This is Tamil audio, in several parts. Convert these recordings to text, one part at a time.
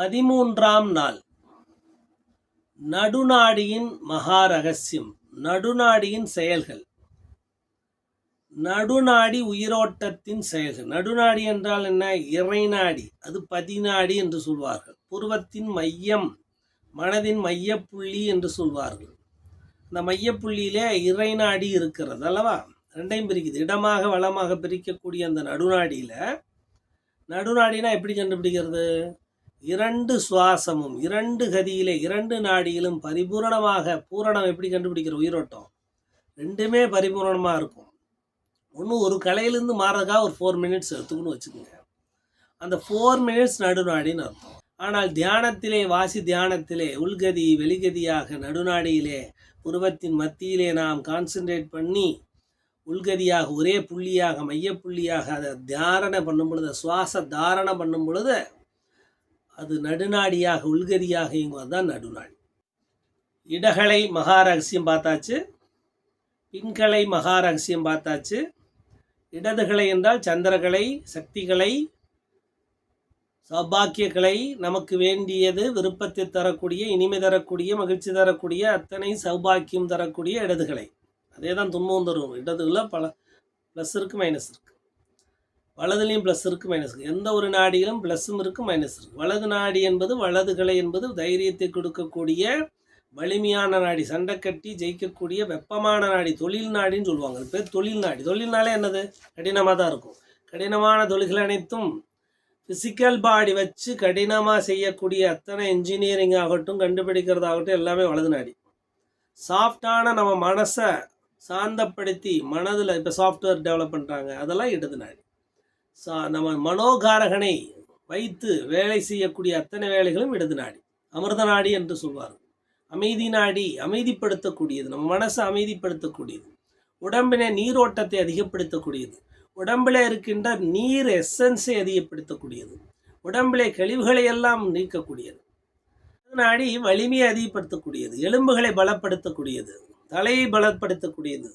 பதிமூன்றாம் நாள். நடுநாடியின் மகா ரகசியம் நடுநாடியின் செயல்கள். நடுநாடி உயிரோட்டத்தின் செயல்கள். நடுநாடி என்றால் என்ன? இறைநாடி அது பதிநாடி என்று சொல்வார்கள். புருவத்தின் மையம் மனதின் மையப்புள்ளி என்று சொல்வார்கள். அந்த மையப்புள்ளியிலே இறைநாடி இருக்கிறது அல்லவா? ரெண்டையும் பிரிக்குது. இடமாக வளமாக பிரிக்கக்கூடிய அந்த நடுநாடியில் நடுநாடினா எப்படி கண்டுபிடிக்கிறது? இரண்டு சுவாசமும் இரண்டு கதியிலே இரண்டு நாடியிலும் பரிபூரணமாக பூரணம் எப்படி கண்டுபிடிக்கிற உயிரோட்டம்? ரெண்டுமே பரிபூரணமாக இருக்கும். ஒன்று ஒரு கலையிலேருந்து மாறதுக்காக ஒரு ஃபோர் மினிட்ஸ் எடுத்துக்கணும்னு வச்சுக்கோங்க. அந்த ஃபோர் மினிட்ஸ் நடுநாடின்னு அர்த்தம். ஆனால் தியானத்திலே வாசி தியானத்திலே உள்கதி வெளிகதியாக நடுநாடியிலே புருவத்தின் மத்தியிலே நாம் கான்சென்ட்ரேட் பண்ணி உள்கதியாக ஒரே புள்ளியாக மையப்புள்ளியாக அதை தியாரணை பண்ணும் பொழுது சுவாச தாரணை பண்ணும் பொழுது அது நடுநாடியாக உள்கரியாக இயங்குவது தான் நடுநாடி இடகலை மகா ரகசியம் பார்த்தாச்சு பின்கலை மகா ரகசியம் பார்த்தாச்சு. இடதுகளை என்றால் சந்திரகலை சக்திகளை சௌபாக்கியங்களை நமக்கு வேண்டியது விருப்பத்தை தரக்கூடிய இனிமை தரக்கூடிய மகிழ்ச்சி தரக்கூடிய அத்தனை சௌபாக்கியம் தரக்கூடிய இடதுகளை அதே தான் துன்பம் தரும். இடதுகளில் பல ப்ளஸ் இருக்குது மைனஸ் இருக்குது வலதுலேயும் ப்ளஸ் இருக்குது மைனஸ் இருக்குது எந்த ஒரு நாடியிலும் ப்ளஸ்ஸும் இருக்குது மைனஸ் இருக்குது வலது நாடி என்பது வலதுகளை என்பது தைரியத்தை கொடுக்கக்கூடிய வலிமையான நாடி. சண்டை கட்டி ஜெயிக்கக்கூடிய வெப்பமான நாடி. தொழில் நாடின்னு சொல்லுவாங்க. அது பேர் தொழில் நாடி. தொழில்னாலே என்னது? கடினமாக தான் இருக்கும். கடினமான தொழில்கள் அனைத்தும் ஃபிசிக்கல் பாடி வச்சு கடினமாக செய்யக்கூடிய அத்தனை இன்ஜினியரிங் ஆகட்டும் கண்டுபிடிக்கிறதாகட்டும் எல்லாமே வலது நாடி. சாஃப்டான நம்ம மனசை சாந்தப்படுத்தி மனதில் இப்போ சாஃப்ட்வேர் டெவலப் பண்ணுறாங்க அதெல்லாம் இடது நாடி. சா நம்ம மனோகாரகனை வைத்து வேலை செய்யக்கூடிய அத்தனை வேலைகளும் இடது நாடி அமிர்த நாடி என்று சொல்வார் அமைதி நாடி அமைதிப்படுத்தக்கூடியது நம்ம மனசை அமைதிப்படுத்தக்கூடியது. உடம்பினை நீரோட்டத்தை அதிகப்படுத்தக்கூடியது. உடம்பில் இருக்கின்ற நீர் எசன்ஸை அதிகப்படுத்தக்கூடியது. உடம்பிலே கழிவுகளை எல்லாம் நீக்கக்கூடியது. நாடி வலிமையை அதிகப்படுத்தக்கூடியது. எலும்புகளை பலப்படுத்தக்கூடியது. தலையை பலப்படுத்தக்கூடியது.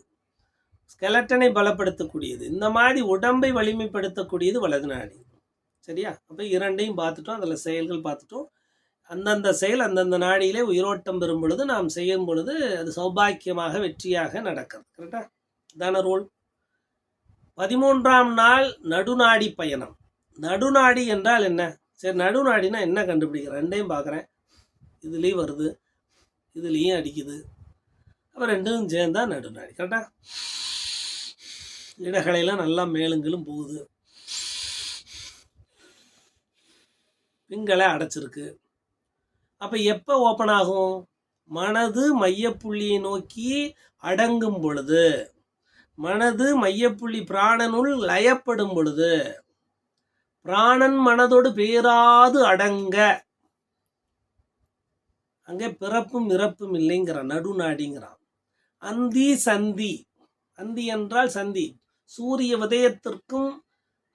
ஸ்கெலட்டனை பலப்படுத்தக்கூடியது. இந்த மாதிரி உடம்பை வலிமைப்படுத்தக்கூடியது வலது நாடி. சரியா? அப்போ இரண்டையும் பார்த்துட்டோம் அதில் செயல்கள் பார்த்துட்டோம். அந்தந்த செயல் அந்தந்த நாடியிலே உயிரோட்டம் பெறும் பொழுது நாம் செய்யும் பொழுது அது சௌபாக்கியமாக வெற்றியாக நடக்கிறது. கரெக்டா இதான ரோல் பதிமூன்றாம் நாள் நடுநாடி பயணம். நடுநாடி என்றால் என்ன? சரி நடுநாடினா என்ன கண்டுபிடிக்கிறேன் ரெண்டையும் பார்க்குறேன். இதுலேயும் வருது. இதுலேயும் அடிக்குது. அப்போ ரெண்டும் சேர்ந்தா நடுநாடி. கரெக்டா இடகலையெல்லாம் நல்லா மேலுங்களும் போகுது. பிங்களை அடைச்சிருக்கு. அப்போ எப்போ ஓப்பன் ஆகும்? மனது மையப்புள்ளியை நோக்கி அடங்கும் பொழுது மனது மையப்புள்ளி பிராணனுள் லயப்படும் பொழுது பிராணன் மனதோடு பேராது அடங்க. அங்கே பிறப்பும் இறப்பும் இல்லைங்கிறான் நடுநாடிங்கிறான். அந்தி சந்தி. அந்தி என்றால் சந்தி. சூரிய உதயத்திற்கும்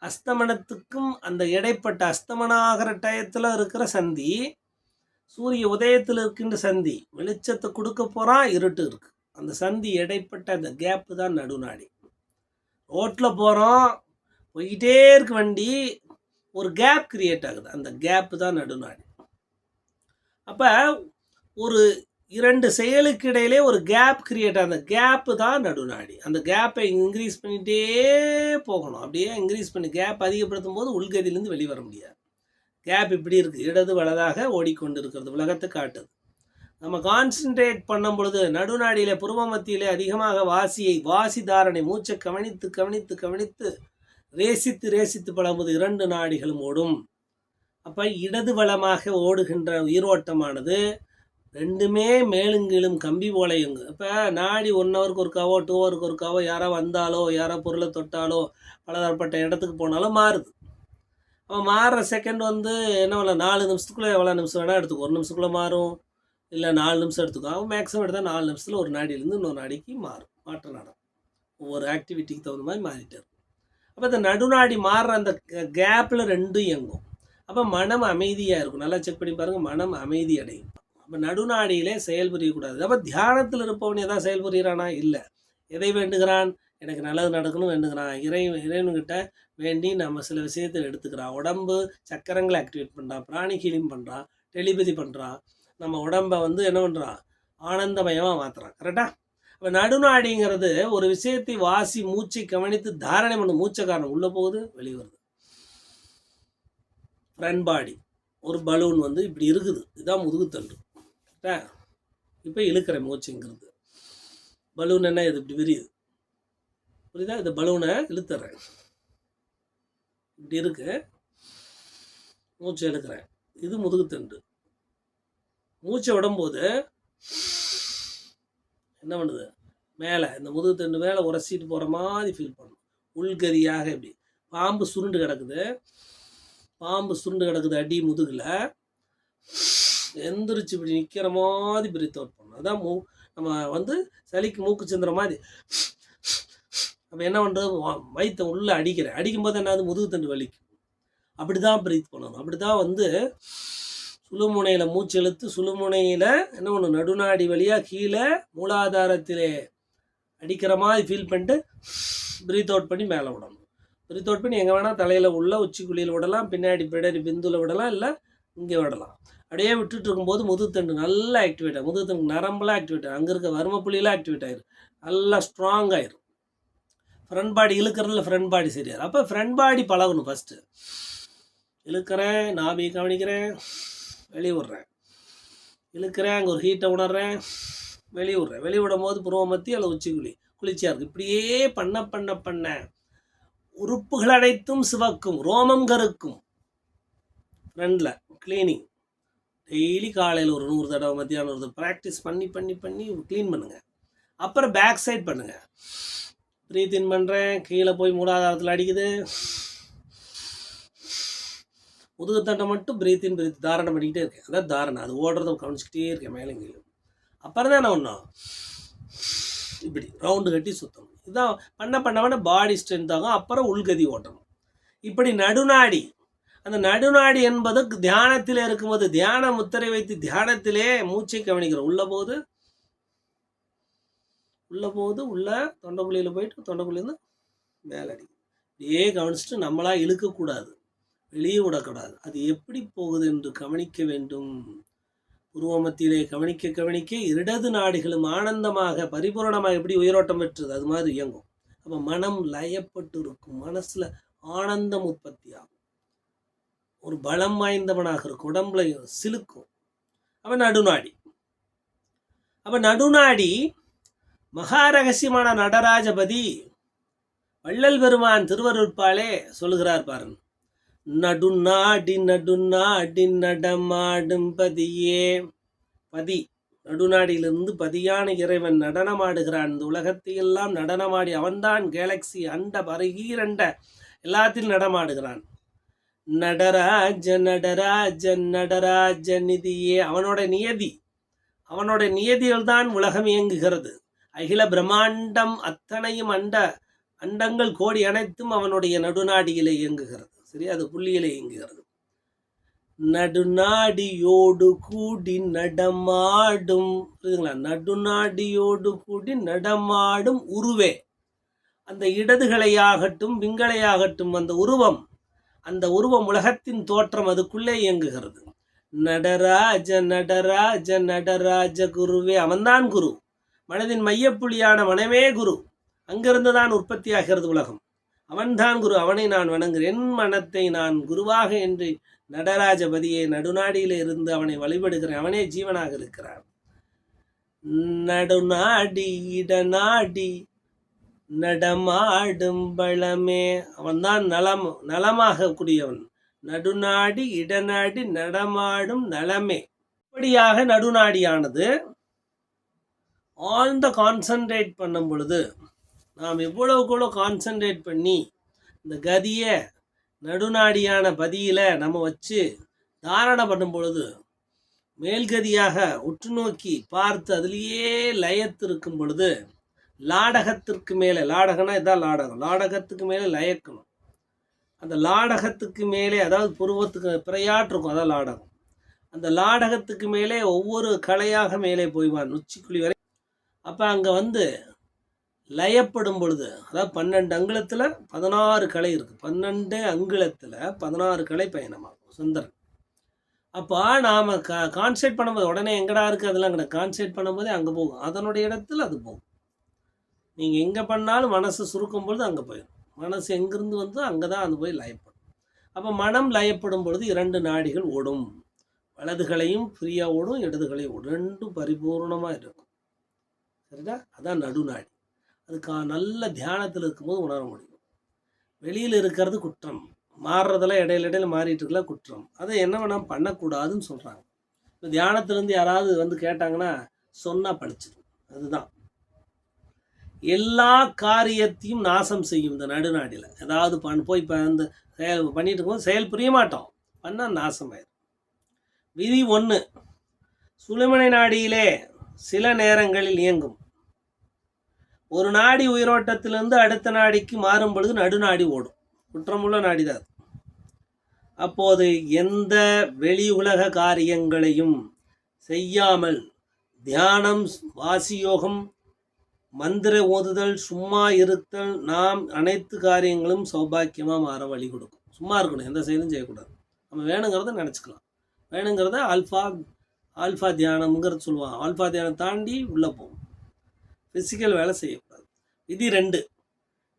அஸ்தமனத்துக்கும் அந்த இடைப்பட்ட அஸ்தமனாகிற டயத்தில் இருக்கிற சந்தி சூரிய உதயத்தில் இருக்கின்ற சந்தி வெளிச்சத்தை கொடுக்க போகிறான் இருட்டு இருக்கு. அந்த சந்தி இடைப்பட்ட அந்த கேப்பு தான் நடுநாடி. ரோட்டில் போகிறோம் போய்கிட்டே இருக்கு வண்டி ஒரு கேப் கிரியேட் ஆகுது. அந்த கேப்பு தான் நடுநாடி. அப்போ ஒரு இரண்டு செயலுக்கு இடையிலே ஒரு கேப் கிரியேட் அந்த கேப்பு தான் நடுநாடி. அந்த கேப்பை இன்க்ரீஸ் பண்ணிகிட்டே போகணும். அப்படியே இன்க்ரீஸ் பண்ணி கேப் அதிகப்படுத்தும் போது உள்கதியிலேருந்து வெளிவர முடியாது. கேப் இப்படி இருக்குது இடது வலதாக ஓடிக்கொண்டு இருக்கிறது உலகத்தை காட்டுது. நம்ம கான்சென்ட்ரேட் பண்ணும் பொழுது நடுநாடியில் புருவ மத்தியிலே அதிகமாக வாசியை வாசி தாரணை மூச்சை கவனித்து கவனித்து கவனித்து ரேசித்து ரேசித்து பழகும்போது இரண்டு நாடிகளும் ஓடும். அப்போ இடது வளமாக ஓடுகின்ற உயிரோட்டமானது ரெண்டுமே மேலுங்கீழும் கம்பி போல இயங்கும் இப்போ நாடி ஒன் ஹவருக்கு ஒருக்காவோ டூ ஹவருக்கு ஒருக்காவோ யாரோ வந்தாலோ யாரோ பொருளை தொட்டாலோ பலதரப்பட்ட இடத்துக்கு போனாலும் மாறுது. அவன் மாறுற செகண்ட் வந்து என்ன பண்ணல நாலு நிமிஷத்துக்குள்ளே எவ்வளோ நிமிஷம் வேணால் எடுத்துக்கும் ஒரு நிமிஷத்துக்குள்ளே மாறும். இல்லை நாலு நிமிஷம் எடுத்துக்கும் அவன் மேக்ஸிமம் எடுத்தால் நாலு நிமிஷத்தில் ஒரு நாடியிலேருந்து இன்னொரு நாடிக்கு மாறும். மாற்றம் நடக்கும் ஒவ்வொரு ஆக்டிவிட்டிக்கு தகுந்த மாதிரி மாறிட்டே இருக்கும். அப்போ இந்த நடுநாடி மாறுற அந்த கேப்பில் ரெண்டும் இயங்கும். அப்போ மனம் அமைதியாக இருக்கும். நல்லா செக் பண்ணி பாருங்கள் மனம் அமைதி அடையும். அப்போ நடுநாடியிலே செயல்புரியக்கூடாது அப்போ தியானத்தில் இருப்பவன் எதாவது செயல்புரிகிறானா இல்லை. எதை வேண்டுகிறான்? எனக்கு நல்லது நடக்கணும் வேண்டுகிறான். இறை இறைவன்கிட்ட வேண்டி நம்ம சில விஷயத்தை எடுத்துக்கிறான். உடம்பு சக்கரங்களை ஆக்டிவேட் பண்ணுறான் பிராணி ஹீலிங் பண்ணுறான் டெலிபதி பண்ணுறான் நம்ம உடம்பை வந்து என்ன பண்ணுறான் ஆனந்தமயமாக மாற்றுறான் கரெக்டாக இப்போ நடுநாடிங்கிறது ஒரு விஷயத்தை வாசி மூச்சை கவனித்து தாரணை பண்ண மூச்சை காரணம். உள்ளே போகுது வெளியே வருது. ஃப்ரண்ட் பாடி ஒரு பலூன் வந்து இப்படி இருக்குது. இதுதான் முதுகுத்தண்டு. கரெக்டா இப்போ இழுக்கிறேன் மூச்சுங்கிறது. பலூன் என்ன இது இப்படி விரியுது. புரியுதா? இந்த பலூனை இழுத்துறேன். இப்படி இருக்கு. மூச்சு எடுக்கிறேன். இது முதுகுத்தண்டு மூச்சை விடும்போது என்ன பண்ணுது? மேலே இந்த முதுகுத்தண்டு மேலே உரசிட்டு போகிற மாதிரி ஃபீல் பண்ணும். உள்கதியாக இப்படி. பாம்பு சுருண்டு கிடக்குது. பாம்பு சுருண்டு கிடக்குது அடி முதுகில். எந்திரிச்சு இப்படி நிற்கிற மாதிரி பிரீத் அவுட் பண்ணணும் அதான் மூ நம்ம வந்து சளிக்கு மூக்கு சிந்துற மாதிரி. அப்போ என்ன பண்ணுறது வயிற்றை உள்ளே அடிக்கிறேன். அடிக்கும்போது என்னது முதுகுத்தண்டு வலிக்கும். அப்படி தான் ப்ரீத் பண்ணணும். அப்படி தான் வந்து சுழுமுனையில் மூச்சு இழுத்து சுழுமுனையில் என்ன பண்ணணும் நடுநாடி வழியாக கீழே மூலாதாரத்திலே அடிக்கிற மாதிரி ஃபீல் பண்ணிட்டு ப்ரீத் அவுட் பண்ணி மேலே விடணும். ப்ரீத் அவுட் பண்ணி எங்கே வேணால் தலையில் உள்ள உச்சிக்குழியில் விடலாம். பின்னாடி பின்னாடி பிந்துவில் விடலாம். இல்லை இங்கே விடலாம். அப்படியே விட்டுட்டு இருக்கும்போது முதுகுத்தண்டு நல்லா ஆக்டிவேட் ஆகும் முதுகுத்தண்டு நரம்பெலாம் ஆக்டிவேட் ஆகும் அங்கே இருக்க வறும ஆக்டிவேட் ஆயிரும். நல்லா ஸ்ட்ராங் ஆயிரும். ஃப்ரண்ட் பாடி இழுக்கிறதுல ஃப்ரண்ட் பாடி சரியாது அப்போ ஃப்ரண்ட் பாடி பழகணும் ஃபஸ்ட்டு இழுக்கிறேன் நாபி கவனிக்கிறேன் வெளியே விட்றேன். இழுக்கிறேன் அங்கே ஒரு ஹீட்டை உணர்றேன் வெளியே விட்றேன். விடும் போது புருவம் மத்தி அல்லது உச்சிக்குழி குளிர்ச்சியாக இருக்குது இப்படியே பண்ண பண்ண பண்ண உறுப்புகள் அனைத்தும் சிவக்கும் ரோமம் கருக்கும். ஃப்ரெண்டில் க்ளீனிங் டெய்லி காலையில் ஒரு நூறு தடவை மத்தியானம் ஒரு ப்ராக்டிஸ் பண்ணி பண்ணி பண்ணி க்ளீன் பண்ணுங்கள் அப்புறம் பேக் சைட் பண்ணுங்கள் ப்ரீத் இன் பண்ணுறேன் கீழே போய் மூலாதாரத்தில் அடிக்குது. முதுகுத்தண்டை மட்டும் பிரீத் இன் பிரீத் தாரணம் பண்ணிக்கிட்டே இருக்கேன். அதான் தாரணம். அது ஓடுறத கவனிச்சிக்கிட்டே இருக்கேன் மேலே கீழே அப்புறம் தான் என்ன ஒன்றும் இப்படி ரவுண்டு கட்டி சுத்தணும். இதுதான் பண்ண பண்ண பண்ண பாடி ஸ்ட்ரென்த் ஆகும். அப்புறம் உள்கதி ஓட்டணும். இப்படி நடுநாடி அந்த நடுநாடி என்பது தியானத்தில் இருக்கும்போது தியான முத்திரை வைத்து தியானத்திலே மூச்சை கவனிக்கிறோம். உள்ள போது உள்ள போது உள்ள தொண்டைக்குழியில் போயிட்டு தொண்டைக்குழியிலேருந்து மேலே அடிக்கும் இப்படியே கவனிச்சுட்டு நம்மளா இழுக்கக்கூடாது. வெளியே விடக்கூடாது. அது எப்படி போகுது என்று கவனிக்க வேண்டும். உருவமத்திலே கவனிக்க கவனிக்க இடது நாடுகளும் ஆனந்தமாக பரிபூரணமாக எப்படி உயிரோட்டம் பெற்றது? அது மாதிரி இயங்கும். அப்போ மனம் லயப்பட்டு இருக்கும் மனசில் ஆனந்தம் உற்பத்தி ஆகும் ஒரு பலம் வாய்ந்தவனாக இருக்கும் உடம்புல சிலுக்கும். அவன் நடுநாடி. அவன் நடுநாடி மகா ரகசியமான நடராஜபதி வள்ளல் பெருமான் திருவருட்பாலே சொல்லுகிறார் பாருங்க. நடுநாடி நடுநாடி நடமாடும் பதியே. பதி. நடுநாடியிலிருந்து பதியான இறைவன் நடனமாடுகிறான். இந்த உலகத்தையெல்லாம் நடனமாடி அவன்தான் கேலக்சி அண்ட பருகீரண்ட எல்லாத்திலும் நடமாடுகிறான் நடராஜ நடராஜ நடராஜ நிதியே. அவனோட நியதி அவனோட நியதியில் தான் உலகம் இயங்குகிறது. அகில பிரம்மாண்டம் அத்தனையும் அண்ட அண்டங்கள் கோடி அனைத்தும் அவனுடைய நடுநாடியிலே இயங்குகிறது. சரி அது புள்ளியிலே இயங்குகிறது. நடுநாடியோடு கூடி நடமாடும். புரியுதுங்களா? நடுநாடியோடு கூடி நடமாடும் உருவே. அந்த இடதுகளையாகட்டும் விங்களையாகட்டும் அந்த உருவம் அந்த உருவம் உலகத்தின் தோற்றம் அதுக்குள்ளே இயங்குகிறது. நடராஜ நடராஜ நடராஜ குருவே அவன்தான் குரு. மனதின் மையப்புள்ளியான மனமே குரு. அங்கிருந்து தான் உற்பத்தியாகிறது உலகம். அவன்தான் குரு அவனை நான் வணங்குகிறேன் என் மனத்தை நான் குருவாக என்று நடராஜபதியை நடுநாடியில் இருந்து அவனை வழிபடுகிறேன். அவனே ஜீவனாக இருக்கிறான். நடுநாடி இடநாடி நடமாடும் பழமே. அவன்தான் நலம் நலமாக கூடியவன். நடுநாடி இடநாடி நடமாடும் நலமே. இப்படியாக நடுநாடியானது ஆழ்ந்த கான்சன்ட்ரேட் பண்ணும் பொழுது நாம் எவ்வளவுக்கு கான்சன்ட்ரேட் பண்ணி இந்த கதியை நடுநாடியான பதியில் நம்ம வச்சு தாரணை பண்ணும் பொழுது மேல்கதியாக உற்று நோக்கி பார்த்து அதுலேயே லயத்திருக்கும் பொழுது லாடகத்திற்கு மேலே லாடகனா இதான் லாடகம். லாடகத்துக்கு மேலே லயக்கணும். அந்த லாடகத்துக்கு மேலே அதாவது புருவத்துக்கு பிறையாட்டிருக்கும் அதான் லாடகம். அந்த லாடகத்துக்கு மேலே ஒவ்வொரு கலையாக மேலே போய்வான் உச்சிக்குழி வரை. அப்போ அங்கே வந்து லயப்படும் பொழுது அதாவது பன்னெண்டு அங்குலத்தில் பதினாறு கலை இருக்குது பன்னெண்டு அங்குலத்தில் பதினாறு கலை பயணமாகும் சுந்தரன். அப்போ நாம் கா கான்சென்ட்ரேட் பண்ணும்போது உடனே எங்கடா இருக்குது அதெல்லாம் கிடையாது. கான்சென்ட்ரேட் பண்ணும்போதே அங்கே போகும். அதனுடைய இடத்துல அது போகும். நீங்கள் எங்கே பண்ணாலும் மனசு சுருக்கும் பொழுது அங்கே போயிடும் மனசு எங்கேருந்து வந்தோ அங்கே தான் அது போய் லயப்படும். அப்போ மனம் லயப்படும் பொழுது இரண்டு நாடிகள் ஓடும். வலதுகளையும் ஃப்ரீயாக ஓடும் இடதுகளையும் ஓடும். ரெண்டும் பரிபூர்ணமாக இருக்கும். சரிடா? அதான் நடுநாடி. அதுக்கா நல்ல தியானத்தில் இருக்கும்போது உணர முடியும். வெளியில் இருக்கிறது குற்றம். மாறுறதெல்லாம் இடையில இடையில மாறிட்டு குற்றம். அதை என்ன வேணாம் பண்ணக்கூடாதுன்னு சொல்கிறாங்க இப்போ தியானத்துலேருந்து யாராவது வந்து கேட்டாங்கன்னா சொன்னால் பழிச்சிடும் அதுதான். எல்லா காரியத்தையும் நாசம் செய்யும் இந்த நடுநாடியில். ஏதாவது பண் போய் இப்போ அந்த செயல் பண்ணிட்டு இருக்கும்போது செயல் புரிய மாட்டோம். பண்ணால் நாசமாயிடும் விதி ஒன்று சுழுமனை நாடியிலே சில நேரங்களில் இயங்கும். ஒரு நாடி உயிரோட்டத்திலிருந்து அடுத்த நாடிக்கு மாறும் பொழுது நடுநாடி ஓடும். குற்றமுள்ள நாடி தான் அப்போது எந்த வெளி உலக காரியங்களையும் செய்யாமல் தியானம் வாசியோகம் மந்திர ஓதுதல் சும்மா இருத்தல் நாம் அனைத்து காரியங்களும் சௌபாக்கியமாக மாற வழி கொடுக்கும். சும்மா இருக்கணும் எந்த செயலும் செய்யக்கூடாது. நம்ம வேணுங்கிறத நினச்சிக்கலாம். வேணுங்கிறத ஆல்ஃபா ஆல்ஃபா தியானம்ங்கிறது சொல்லுவான் ஆல்ஃபா தியானம் தாண்டி உள்ளே போகும். ஃபிசிக்கல் வேலை செய்யக்கூடாது. விதி ரெண்டு.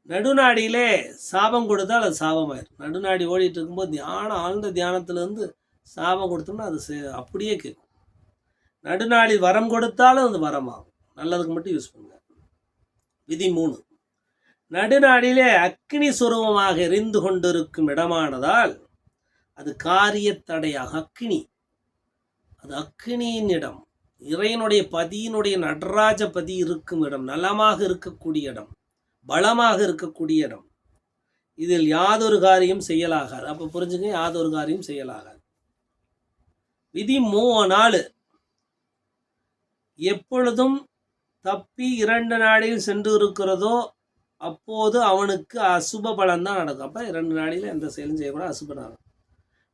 நடுநாடியிலே சாபம் கொடுத்தால் அது சாபமாயிரும். நடுநாடி ஓடிட்டு இருக்கும்போது தியானம் ஆழ்ந்த தியானத்துலேருந்து சாபம் கொடுத்தோம்னா அது செ- அப்படியே கேட்கும். நடுநாடி வரம் கொடுத்தாலும் அது வரமாகும். நல்லதுக்கு மட்டும் யூஸ் பண்ணுங்க. விதி மூணு. நடுநாடியிலே அக்னி சுரூபமாக எரிந்து கொண்டிருக்கும் இடமானதால் அது காரியத்தடையாக அக்னி. அது அக்னியின் இடம். இறைவனுடைய பதியினுடைய நடராஜ பதி இருக்கும் இடம். நலமாக இருக்கக்கூடிய இடம். பலமாக இருக்கக்கூடிய இடம். இதில் யாதொரு காரியம் செய்யலாகாது. அப்போ புரிஞ்சுங்க யாதொரு காரியம் செய்யலாகாது. விதி மூ நாலு. எப்பொழுதும் தப்பி இரண்டு நாடியில் சென்று இருக்கிறதோ அப்போது அவனுக்கு அசுப பலன் தான் நடக்கும். அப்போ இரண்டு நாடியில் எந்த செயலும் செய்யக்கூடாது அசுப நடக்கும்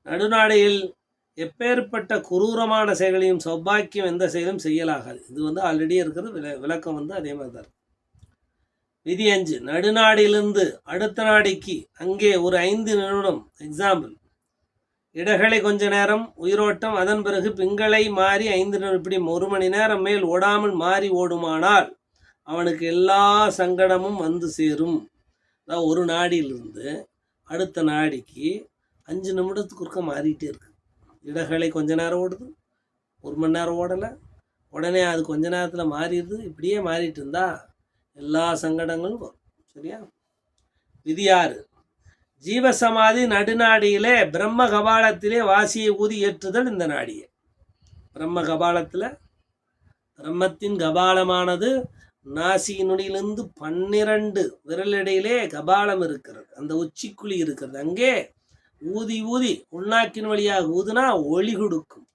நடுநாடியில் எப்பேற்பட்ட குரூரமான செயலையும் சௌபாக்கியம் எந்த செயலும் செய்யலாகாது. இது வந்து ஆல்ரெடி இருக்கிறது விள விளக்கம் வந்து அதே மாதிரி தான் விதி அஞ்சு நடுநாடியிலிருந்து அடுத்த நாடிக்கு அங்கே ஒரு ஐந்து நிமிடம் எக்ஸாம்பிள் இடகளை கொஞ்ச நேரம் உயிரோட்டம் அதன் பிறகு பிங்களை மாறி ஐந்து நிமிடம் இப்படி ஒரு மணி நேரம் மேல் ஓடாமல் மாறி ஓடுமானால் அவனுக்கு எல்லா சங்கடமும் வந்து சேரும். அதாவது ஒரு நாடியிலிருந்து அடுத்த நாடிக்கு அஞ்சு நிமிடத்துக்கு ஒருக்க மாறிட்டே இருக்கு. இடகளை கொஞ்ச நேரம் ஓடுது ஒரு மணி நேரம் ஓடலை. உடனே அது கொஞ்ச நேரத்தில் மாறிடுது இப்படியே மாறிட்டு இருந்தா எல்லா சங்கடங்களும் வரும். சரியா? விதி ஆறு. ஜீவசமாதி நடுநாடியிலே பிரம்ம கபாலத்திலே வாசியை ஊதி ஏற்றுதல் இந்த நாடியே. பிரம்ம கபாலத்தில் பிரம்மத்தின் கபாலமானது நாசியினுடையிலிருந்து பன்னிரண்டு விரலிடையிலே கபாலம் இருக்கிறது. அந்த உச்சிக்குழி இருக்கிறது. அங்கே ஊதி ஊதி உள்நாக்கின் வழியாக ஊதுனா ஒளி கொடுக்கும்.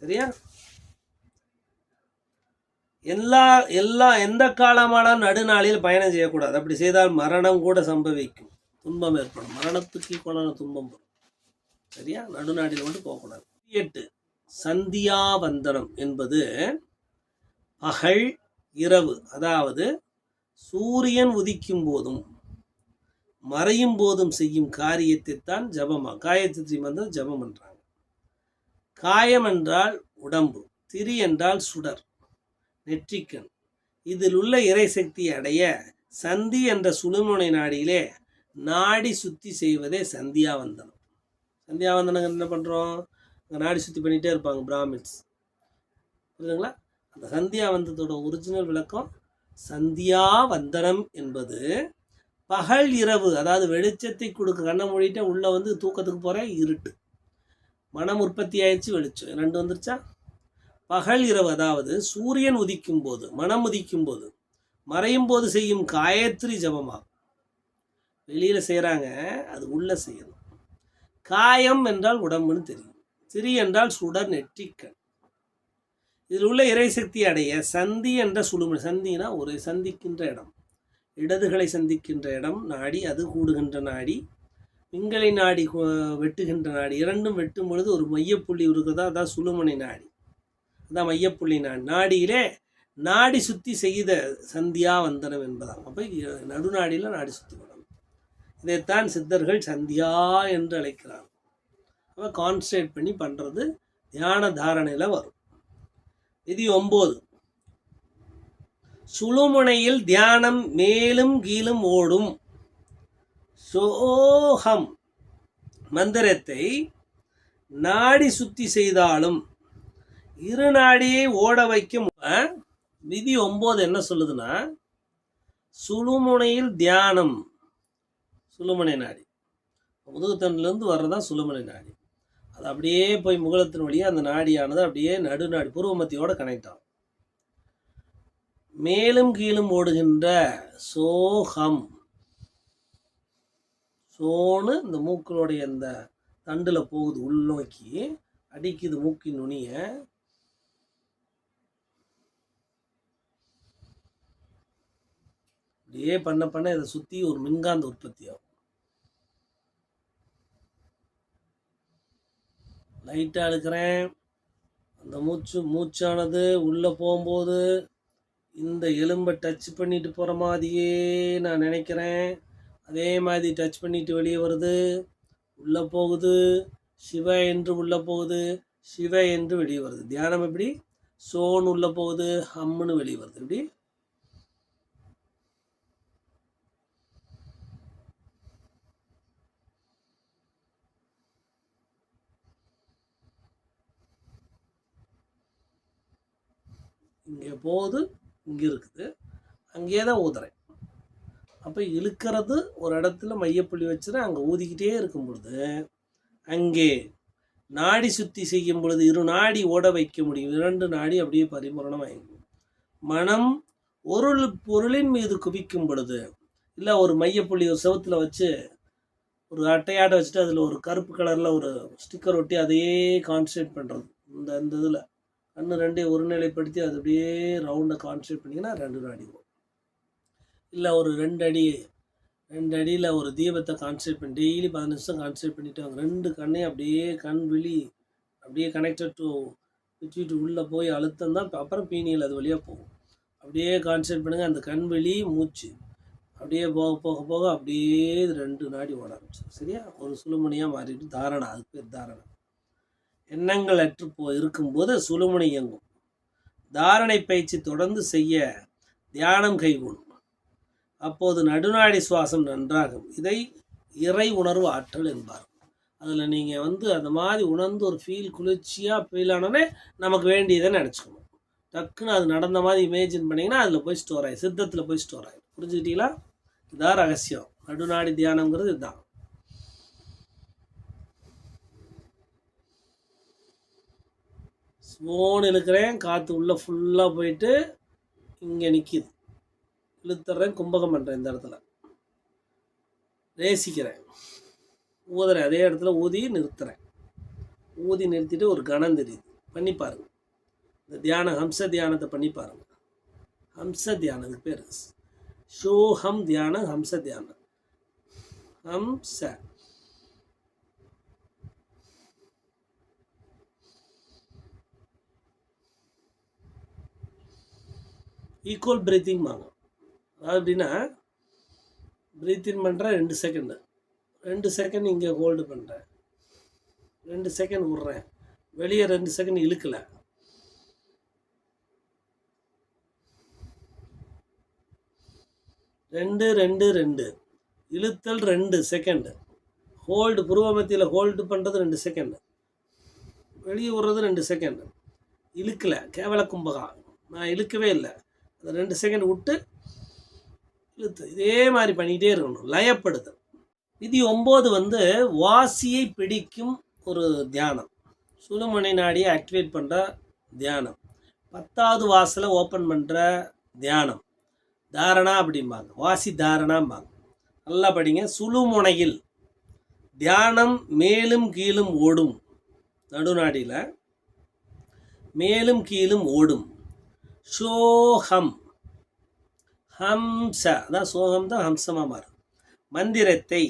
சரியா? எல்லா எல்லா எந்த காலமான நடுநாளில் பயணம் செய்யக்கூடாது. அப்படி செய்தால் மரணம் கூட சம்பவிக்கும். துன்பம் ஏற்படும். மரணத்துக்கு ஈக்குவலான துன்பம் வரும். சரியா? நடுநாடியில் மட்டும் போகக்கூடாது. எட்டு சந்தியாவந்தனம் என்பது பகல் இரவு. அதாவது சூரியன் உதிக்கும் போதும் மறையும் போதும் செய்யும் காரியத்தை தான் ஜபமா காயத்திரி மந்திரம் ஜபம் என்றாங்க காயம் என்றால் உடம்பு திரி என்றால் சுடர் நெற்றிக்கண். இதில் உள்ள இறைசக்தி அடைய சந்தி என்ற சுழுமுனை நாடியிலே நாடி சுத்தி செய்வதே சந்தியாவந்தனம். சந்தியாவந்தனம் என்ன பண்ணுறோம் அங்கே நாடி சுத்தி பண்ணிகிட்டே இருப்பாங்க பிராமின்ஸ். புரியுதுங்களா? அந்த சந்தியாவந்தத்தோட ஒரிஜினல் விளக்கம் சந்தியாவந்தனம் என்பது பகல் இரவு அதாவது வெளிச்சத்தை கொடுக்க கண்ணை மூடிட்டே உள்ளே வந்து தூக்கத்துக்கு போகிற இருட்டு. மனம் உற்பத்தி ஆயிடுச்சு வெளிச்சம். ரெண்டு வந்துருச்சா? பகல் இரவு அதாவது சூரியன் உதிக்கும் போது மனம் உதிக்கும் போது மறையும் போது செய்யும் காயத்ரி ஜபமாகும். வெளியில் செய்கிறாங்க அது உள்ளே செய்யணும். காயம் என்றால் உடம்புன்னு தெரியும். திரி என்றால் சுடர் நெற்றிக்கண். இதில் உள்ள இறைசக்தி அடைய சந்தி என்ற சுழுமணி சந்தினா ஒரு சந்திக்கின்ற இடம். இடதுகளை சந்திக்கின்ற இடம் நாடி அது கூடுகின்ற நாடி. பிங்களை நாடி வெட்டுகின்ற நாடி. இரண்டும் வெட்டும் பொழுது ஒரு மையப்புள்ளி இருக்கிறதா அதான் சுழுமணி நாடி. அதான் மையப்புள்ளி நாடி நாடியிலே நாடி சுத்தி செய்த சந்தியா வந்தனம் என்பதாம். அப்போ நடுநாடியில் நாடி சுற்றி வரும். இதைத்தான் சித்தர்கள் சந்தியா என்று அழைக்கிறார் அவன் கான்சன்ட்ரேட் பண்ணி பண்ணுறது தியான தாரணையில் வரும். விதி ஒம்பது. சுழுமுனையில் தியானம் மேலும் கீழும் ஓடும். சோகம். மந்திரத்தை நாடி சுத்தி செய்தாலும் இரு நாடியை ஓட வைக்கும். விதி ஒம்பது என்ன சொல்லுதுன்னா சுழுமுனையில் தியானம் சுழுமனை நாடி. முதுகுத்தண்டிலேருந்து வர்றதான் சுழுமனை நாடி. அது அப்படியே போய் முகலத்தின் வழியாக அந்த நாடியானது அப்படியே நடுநாடி பூர்வமத்தியோட கனெக்ட் ஆகும். மேலும் கீழும் ஓடுகின்ற சோகம். சோனு இந்த மூக்களுடைய அந்த தண்டில் போகுது உள்நோக்கி அடிக்குது மூக்கின் நுனிய. அப்படியே பண்ண பண்ண இதை சுற்றி ஒரு மின்காந்த உற்பத்தி ஆகும். லைட்டாக எடுக்கிறேன். அந்த மூச்சு மூச்சானது உள்ளே போகும்போது இந்த எலும்பை டச் பண்ணிட்டு போகிற மாதிரியே நான் நினைக்கிறேன். அதே மாதிரி டச் பண்ணிட்டு வெளியே வருது. உள்ளே போகுது. சிவ என்று உள்ளே போகுது. சிவ என்று வெளியே வருது. தியானம் எப்படி? சோன் உள்ளே போகுது. ஹம்முன்னு வெளியே வருது. எப்படி? இங்கே போகுது இங்கே இருக்குது. அங்கேயே தான் ஊதுறேன். அப்போ இழுக்கிறது ஒரு இடத்துல மையப்புள்ளி வச்சுதான் அங்கே ஊதிக்கிட்டே இருக்கும் பொழுது அங்கே நாடி சுத்தி செய்யும் பொழுது இரு நாடி ஓட வைக்க முடியும். இரண்டு நாடி அப்படியே பரிபூரணமாகும் மனம் ஒரு பொருளின் மீது குவிக்கும் பொழுது இல்லை ஒரு மையப்புள்ளி ஒரு செவத்தில் வச்சு ஒரு அட்டையாட்டை வச்சுட்டு அதில் ஒரு கருப்பு கலரில் ஒரு ஸ்டிக்கர் ஒட்டி அதையே கான்சன்ட்ரேட் பண்ணுறது இந்த இந்த இதில். கண்ணு ரெண்டையும் ஒருநிலைப்படுத்தி அது அப்படியே ரவுண்டை கான்சன்ட்ரேட் பண்ணிங்கன்னா ரெண்டு நாடி அடிக்கும் இல்லை ஒரு ரெண்டு அடி ரெண்டு அடியில் ஒரு தீபத்தை கான்சன்ட்ரேட் பண்ணி டெய்லி பதினஞ்சு நிமிஷம் கான்சன்ட்ரேட் பண்ணிட்டு அவங்க ரெண்டு கண்ணையும் அப்படியே கண் விழி அப்படியே கனெக்டட் டு விட்டு உள்ளே போய் அழுத்தம் தான் அப்புறம் பீனியில் அது வழியாக போகும். அப்படியே கான்சன்ட்ரேட் பண்ணுங்கள் அந்த கண் வெளி மூச்சு அப்படியே போக போக போக அப்படியே இது ரெண்டு நாடி ஓட ஆரம்பிச்சு சரியா? ஒரு சுழுமணியாக மாறிட்டு தாரணை அது பேர் தாரணை. எண்ணங்கள் அற்று போ இருக்கும்போது சுழுமுனை இயங்கும். தாரணை பயிற்சி தொடர்ந்து செய்ய தியானம் கைகூடும். அப்போது நடுநாடி சுவாசம் நன்றாகும். இதை இறை உணர்வு ஆற்றல் என்பார். அதில் நீங்கள் வந்து அந்த மாதிரி உணர்ந்து ஒரு ஃபீல் குளிர்ச்சியாக ஃபீல் ஆனோடனே நமக்கு வேண்டியதை நினச்சிக்கணும். டக்குன்னு அது நடந்த மாதிரி இமேஜின் பண்ணிங்கன்னா அதில் போய் ஸ்டோர் ஆகி சித்தத்தில் போய் ஸ்டோர் ஆகி புரிஞ்சுக்கிட்டீங்களா? இதான் ரகசியம். நடுநாடி தியானங்கிறது இதுதான். ஸ்மோன் இழுக்கிறேன் காற்று உள்ளே ஃபுல்லாக போயிட்டு இங்கே நிற்கிது இழுத்துறேன் கும்பகம் பண்ணுறேன் இந்த இடத்துல. ரேசிக்கிறேன். ஊதுறேன் அதே இடத்துல ஊதி நிறுத்துறேன். ஊதி நிறுத்திட்டு ஒரு கணம் தெரியுது. பண்ணி பாருங்கள் இந்த தியானம் ஹம்ச தியானத்தை பண்ணி பாருங்கள் ஹம்ச தியானம் பேர். ஷோஹம் தியானம் ஹம்ச தியானம். ஹம்ச. ஈக்குவல் பிரீத்திங் வாங்க அதாவது எப்படின்னா பிரீத்திங் பண்ணுறேன் ரெண்டு செகண்டு ரெண்டு செகண்ட் இங்கே ஹோல்டு பண்ணுறேன் ரெண்டு செகண்ட் விட்றேன். வெளியே ரெண்டு செகண்ட் இழுக்கலை. ரெண்டு ரெண்டு ரெண்டு. இழுத்தல் ரெண்டு செகண்டு ஹோல்டு புருவ மத்தியில் ஹோல்டு பண்ணுறது ரெண்டு செகண்டு வெளியே விடுறது ரெண்டு செகண்டு இழுக்கலை கேவல கும்பகா. நான் இழுக்கவே இல்லை. ரெண்டு செகண்ட் விட்டு இழுத்து. இதே மாதிரி பண்ணிக்கிட்டே இருக்கணும். லயப்படுது விதி ஒம்பது வந்து வாசியை பிடிக்கும் ஒரு தியானம். சுழுமனை நாடியை ஆக்டிவேட் பண்ணுற தியானம். பத்தாவது வாசலை ஓப்பன் பண்ணுற தியானம். தாரணா அப்படிம்பாங்க. வாசி தாரணாம்பாங்க. நல்லா படிங்க. சுழுமுனையில் தியானம் மேலும் கீழும் ஓடும். நடுநாடியில் மேலும் கீழும் ஓடும். சோகம் ஹம்ச. அதான் சோகம் தான் ஹம்சமாக மாறும். மந்திரத்தை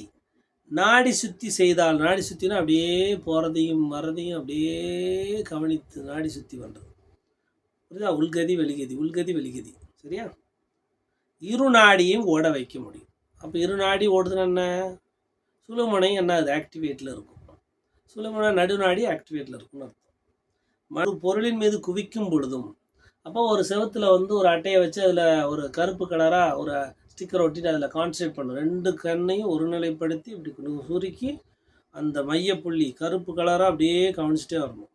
நாடி சுத்தி செய்தால் நாடி சுத்தினா அப்படியே போகிறதையும் மறதையும் அப்படியே கவனித்து நாடி சுத்தி பண்ணுறது புரியுதா? உள்கதி வெளிகதி உள்கதி வெளிகதி. சரியா? இரு நாடியும் ஓட வைக்க முடியும். அப்போ இரு நாடி ஓடுதுன்னா என்ன? சுழுமுனை என்ன? அது ஆக்டிவேட்டில் இருக்கும். சுழுமுனை நடுநாடி ஆக்டிவேட்டில் இருக்கும்னு அர்த்தம். மறு பொருளின் மீது குவிக்கும் பொழுதும் அப்போ ஒரு செவுத்துல வந்து ஒரு அட்டையை வச்சு அதில் ஒரு கருப்பு கலராக ஒரு ஸ்டிக்கர் ஒட்டிட்டு அதில் கான்சன்ட்ரேட் பண்ணும் ரெண்டு கண்ணையும் ஒருநிலைப்படுத்தி இப்படி கு- சுருக்கி அந்த மையப்புள்ளி கருப்பு கலராக அப்படியே கவனிச்சிட்டே வரணும்.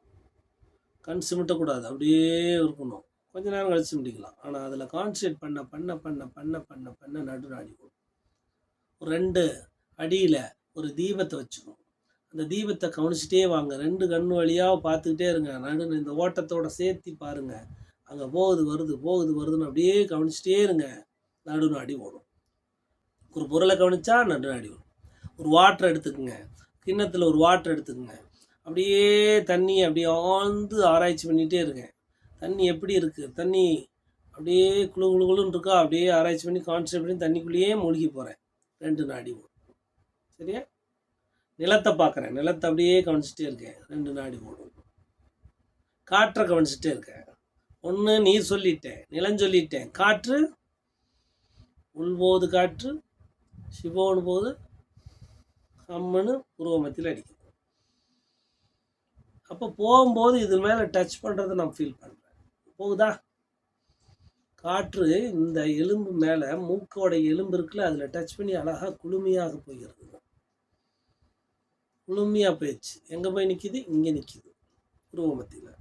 கண் சிமிட்டக்கூடாது அப்படியே இருக்கணும். கொஞ்ச நேரம் கழிச்சு முடிக்கலாம் ஆனால் அதில் கான்சன்ட்ரேட் பண்ண பண்ண பண்ண பண்ண பண்ண பண்ண நடுநாடி ஒரு ரெண்டு அடியில் ஒரு தீபத்தை வச்சுக்கணும். அந்த தீபத்தை கவனிச்சிட்டே வாங்க. ரெண்டு கண்ணு வழியாக பார்த்துக்கிட்டே இருங்க. நடு இந்த ஓட்டத்தோட சேர்த்து பாருங்கள் அங்கே போகுது வருது போகுது வருதுன்னு அப்படியே கவனிச்சிட்டே இருங்க. நடுநாடி ஓடும். ஒரு பொருளை கவனிச்சா நடுநாடி ஓடும். ஒரு வாட்டர் எடுத்துக்கோங்க. கிண்ணத்தில் ஒரு வாட்டர் எடுத்துக்கோங்க. அப்படியே தண்ணி அப்படியே ஆழ்ந்து ஆராய்ச்சி பண்ணிகிட்டே இருங்க. தண்ணி எப்படி இருக்குது தண்ணி அப்படியே குளு குளு குளுன்னு இருக்கா? அப்படியே ஆராய்ச்சி பண்ணி கான்சன்ட்ரேட் பண்ணி தண்ணிக்குள்ளேயே மூழ்கி போகிறேன் ரெண்டு நாடி ஓடும். சரியா? நிலத்தை பார்க்குறேன். நிலத்தை அப்படியே கவனிச்சிட்டே இருக்கேன். ரெண்டு நாடி ஓடும். காற்றை கவனிச்சிட்டே இருக்கேன். ஒன்று நீர் சொல்லிட்டேன் நிலம் சொல்லிட்டேன். காற்று உள்போது காற்று சிவோன்னு போது அம்மனு உருவமத்தில் அடிக்குது அப்போ போகும்போது இது மேலே டச் பண்ணுறதை நான் ஃபீல் பண்ணுறேன் போகுதா? காற்று இந்த எலும்பு மேலே மூக்கோட எலும்பு இருக்குல்ல அதில் டச் பண்ணி அழகாக குளுமையாக போகிறது. குளுமையாக போயிடுச்சு. எங்கே போய் நிற்கிது இங்கே நிற்கிது உருவமத்தியில்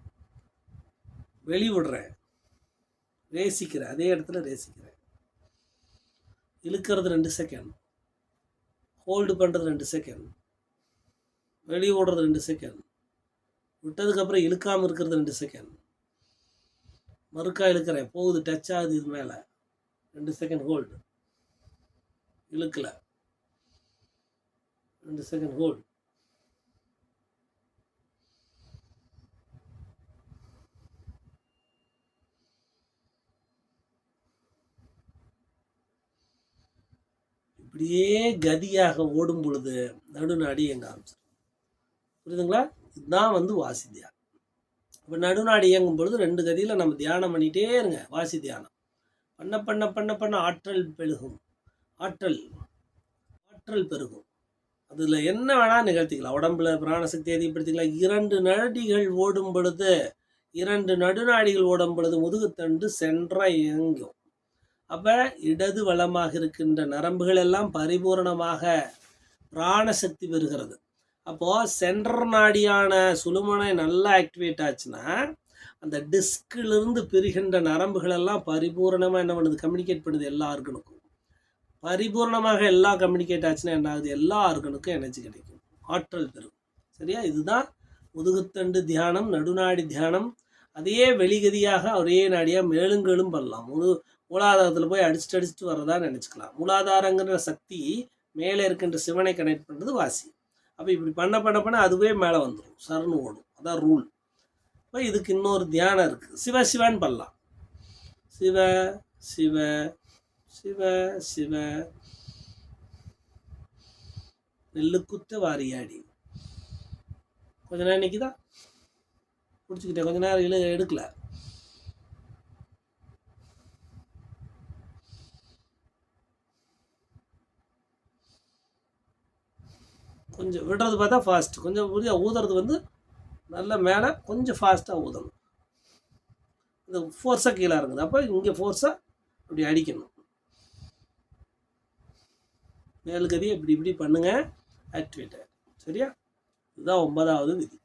வெளி விடுறேன் ரேசிக்கிறேன். அதே இடத்துல ரேசிக்கிறேன். இழுக்கிறது ரெண்டு செகண்ட் ஹோல்டு பண்ணுறது ரெண்டு செகண்ட் வெளியே ஓடுறது ரெண்டு செகண்ட் விட்டதுக்கப்புறம் இழுக்காமல் இருக்கிறது ரெண்டு செகண்ட் மறுக்கா இழுக்கிறேன். போகுது டச் ஆகுது இது மேலே. ரெண்டு செகண்ட் ஹோல்டு இழுக்கலை. ரெண்டு செகண்ட் ஹோல்டு இப்படியே கதியாக ஓடும் பொழுது நடுநாடி இயங்க ஆரம்பிச்சிடும் புரியுதுங்களா? இதுதான் வந்து வாசி தியானம். இப்போ நடுநாடி இயங்கும் பொழுது ரெண்டு கதியில் நம்ம தியானம் பண்ணிகிட்டே இருங்க வாசி தியானம். பண்ண பண்ண பண்ண பண்ண ஆற்றல் பெருகும். ஆற்றல் ஆற்றல் பெருகும். அதில் என்ன வேணால் நிகழ்த்திக்கலாம். உடம்புல பிராணசக்தி அதிகப்படுத்திக்கலாம். இரண்டு நடிகள் ஓடும் பொழுது இரண்டு நடுநாடிகள் ஓடும் பொழுது முதுகுத்தண்டு சென்ற இயங்கும். அப்போ இடது வளமாக இருக்கின்ற நரம்புகள் எல்லாம் பரிபூர்ணமாக பிராணசக்தி பெறுகிறது. அப்போது சென்டர் நாடியான சுழுமனை நல்லா ஆக்டிவேட் ஆச்சுன்னா அந்த டிஸ்கிலிருந்து பிரிகின்ற நரம்புகள் எல்லாம் பரிபூரணமாக என்ன பண்ணுது? கம்யூனிகேட் பண்ணுது எல்லா ஆர்கனுக்கும் பரிபூரணமாக எல்லாம் கம்யூனிகேட் ஆச்சுன்னா என்ன ஆகுது எல்லா ஆர்கனுக்கும் எனர்ஜி கிடைக்கும். ஆற்றல் பெறும். சரியா? இதுதான் முதுகுத்தண்டு தியானம் நடுநாடி தியானம். அதையே வெளிகதியாக ஒரே நாடியாக மேலுங்களும் பண்ணலாம். முழு மூலாதாரத்தில் போய் அடிச்சுட்டு அடிச்சுட்டு வர்றதா நினச்சிக்கலாம். மூலாதாரங்கிற சக்தி மேலே இருக்கின்ற சிவனை கனெக்ட் பண்ணுறது வாசி. அப்போ இப்படி பண்ண பண்ண பண்ண அதுவே மேலே வந்துடும் சரணு ஓடும். அதான் ரூல் இப்போ இதுக்கு இன்னொரு தியானம் இருக்குது சிவ சிவன் பண்ணலாம். சிவ சிவ சிவ சிவ. நெல்லுக்குத்த வாரியாடி. கொஞ்ச நேரம் நிற்கிதா பிடிச்சிக்கிட்டேன் கொஞ்ச நேரம் இழு எடுக்கலை. கொஞ்சம் விடுறது பார்த்தா ஃபாஸ்ட் கொஞ்சம் புரியா ஊதுறது வந்து நல்ல மேலே கொஞ்சம் ஃபாஸ்ட்டாக ஊதணும். இந்த ஃபோர்ஸாக கீழே இருக்குது அப்போ இங்கே ஃபோர்ஸாக இப்படி அடிக்கணும். மேலுக்கதியை இப்படி இப்படி பண்ணுங்கள் ஆக்டிவேட் ஆகிடும் சரியா? இதுதான் ஒன்பதாவது விதி.